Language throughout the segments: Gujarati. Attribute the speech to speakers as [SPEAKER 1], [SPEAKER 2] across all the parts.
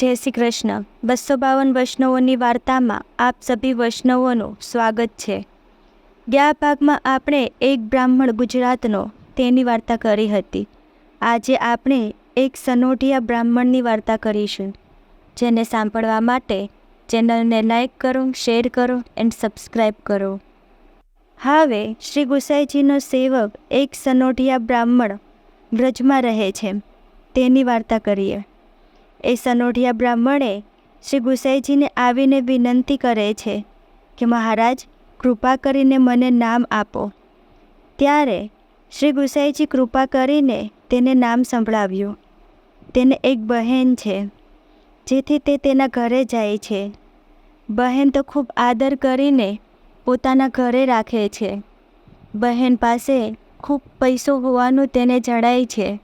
[SPEAKER 1] જય શ્રી કૃષ્ણ. બસો બાવન વૈષ્ણવોની વાર્તામાં આપ સભી વૈષ્ણવોનું સ્વાગત છે. ગયા ભાગમાં આપણે એક બ્રાહ્મણ ગુજરાતનો તેની વાર્તા કરી હતી. આજે આપણે એક સનોઢિયા બ્રાહ્મણની વાર્તા કરીશું. જેને સાંભળવા માટે ચેનલને લાઈક કરો, શેર કરો એન્ડ સબસ્ક્રાઈબ કરો. હવે શ્રી ગુસાઈજીનો સેવક એક સનોઢિયા બ્રાહ્મણ વ્રજમાં રહે છે. તેની વાર્તા કરીએ. એ સનોઢિયા બ્રાહ્મણે શ્રી ગુસાઈજીને આવીને વિનંતી કરે છે કે મહારાજ, કૃપા કરીને મને નામ આપો. ત્યારે શ્રી ગુસાઈજી કૃપા કરીને તેને નામ સંભળાવ્યું. તેને એક બહેન છે, જેથી તે તેના ઘરે જાય છે. બહેન તો ખૂબ આદર કરીને પોતાના ઘરે રાખે છે. બહેન પાસે ખૂબ પૈસો હોવાનું તેને જણાય છે.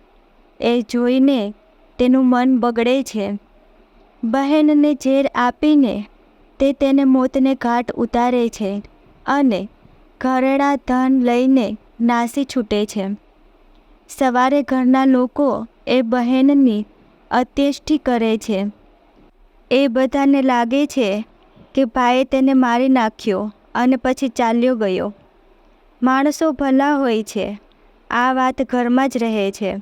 [SPEAKER 1] એ જોઈને તેનું મન બગડે છે. બહેનને ઝેર આપીને તે તેને મોતને ઘાટ ઉતારે છે અને ઘરેણા ધન લઈને નાસી છૂટે છે. સવારે ઘરના લોકો એ બહેનની અત્યેષ્ટિ કરે છે. એ બધાને લાગે છે કે ભાઈએ તેને મારી નાખ્યો અને પછી ચાલ્યો ગયો. માણસો ભલા હોય છે. આ વાત ઘરમાં જ રહે છે.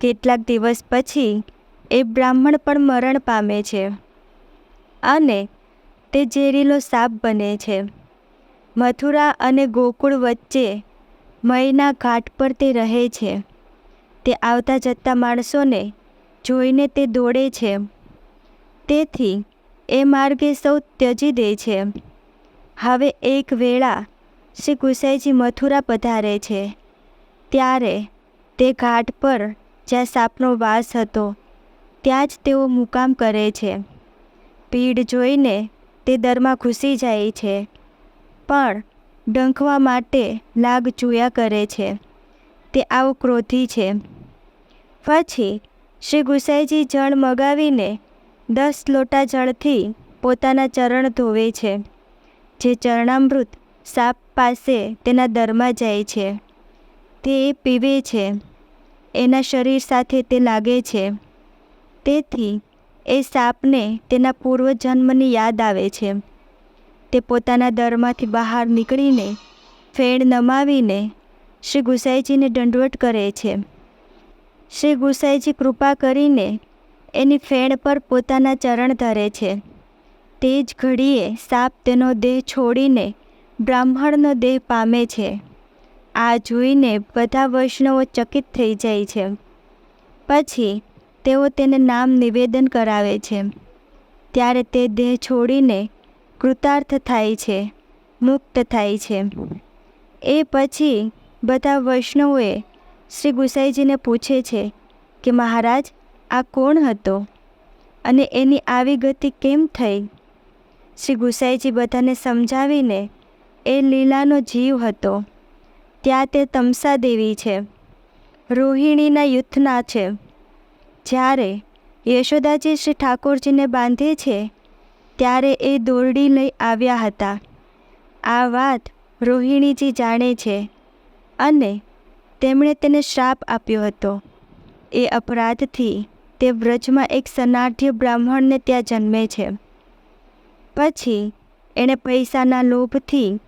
[SPEAKER 1] કેટલાક દિવસ પછી એ બ્રાહ્મણ પણ મરણ પામે છે અને તે ઝેરીલો સાપ બને છે. મથુરા અને ગોકુળ વચ્ચે મયના ઘાટ પર તે રહે છે. તે આવતા જતા માણસોને જોઈને તે દોડે છે. તેથી એ માર્ગે સૌ ત્યજી દે છે. હવે એક વેળા શ્રી ગુસાઈજી મથુરા પધારે છે. ત્યારે તે ઘાટ પર જ્યાં સાપનો વાસ હતો, ત્યાં જ તેઓ મુકામ કરે છે. પીડ જોઈને તે દરમાં ઘૂસી જાય છે, પણ ડંખવા માટે લાગ ચૂયા કરે છે. તે આવો ક્રોધી છે. પછી શ્રી ગુસાઈજી જળ મગાવીને દસ લોટા જળથી પોતાના ચરણ ધોવે છે, જે ચરણામૃત સાપ પાસે તેના દરમાં જાય છે. તે પીવે છે. એના શરીર સાથે તે લાગે છે. તેથી, એ સાપને તેના પૂર્વજન્મની યાદ આવે છે. તે પોતાના દરમાંથી બહાર નીકળીને ફેણ નમાવીને શ્રી ગુસાઈજીને દંડવટ કરે છે. શ્રી ગુસાઈજી કૃપા કરીને એની ફેણ પર પોતાના ચરણ ધરે છે. તે જ ઘડીએ સાપ તેનો દેહ છોડીને બ્રાહ્મણનો દેહ પામે છે. આ જોઈને બધા વૈષ્ણવો ચકિત થઈ જાય છે. પછી તેઓ તેને નામ નિવેદન કરાવે છે. ત્યારે તે દેહ છોડીને કૃતાર્થ થાય છે, મુક્ત થાય છે. એ પછી બધા વૈષ્ણવોએ શ્રી ગુસાઈજીને પૂછે છે કે, મહારાજ, આ કોણ હતો અને એની આવી ગતિ કેમ થઈ? શ્રી ગુસાઈજી બધાને સમજાવીને એ લીલાનો જીવ હતો. ત્યાં તે તમસા દેવી છે. રોહિણીના યુથના છે. જ્યારે યશોદાજી શ્રી ઠાકોરજીને બાંધે છે, ત્યારે એ દોરડી લઈ આવ્યા હતા. આ વાત રોહિણીજી જાણે છે અને તેમણે તેને શ્રાપ આપ્યો હતો. એ અપરાધથી તે વ્રજમાં એક સનાઢ્ય બ્રાહ્મણને ત્યાં જન્મે છે. પછી એણે પૈસાના લોભથી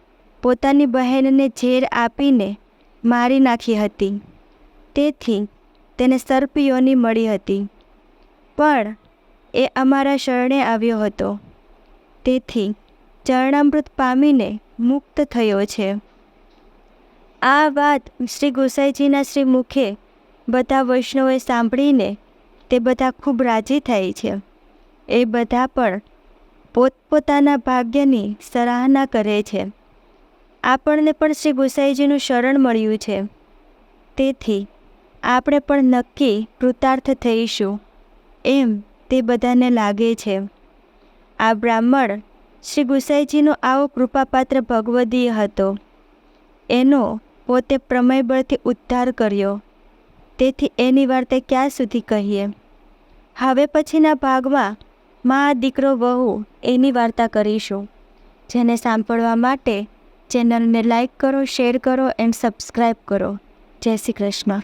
[SPEAKER 1] પોતાની બહેનને ઝેર આપીને મારી નાખી હતી. તેથી તેને સર્પયોની મળી હતી. પણ એ અમારા શરણે આવ્યો હતો. તેથી ચરણામૃત પામીને મુક્ત થયો છે. આ વાત શ્રી ગોસાઈજીના શ્રી મુખે બધા વૈષ્ણવોએ સાંભળીને તે બધા ખૂબ રાજી થાય છે. એ બધા પણ પોતપોતાના ભાગ્યની સરાહના કરે છે. આપણને પણ શ્રી ગુસાઈજીનું શરણ મળ્યું છે. તેથી, આપણે પણ નક્કી કૃતાર્થ થઈશું. એમ તે બધાને લાગે છે. આ બ્રાહ્મણ શ્રી ગુસાઈજીનો આવો કૃપાપાત્ર ભગવદીય હતો. એનો પોતે પ્રમેયબળથી ઉદ્ધાર કર્યો. તેથી એની વાર્તા ક્યાં સુધી કહીએ? હવે પછીના ભાગમાં મા દીકરો વહુ એની વાર્તા કરીશું, જેને સાંભળવા માટે ચેનલને લાઈક કરો શેર કરો એન્ડ સબસ્ક્રાઈબ કરો. જય શ્રી કૃષ્ણ.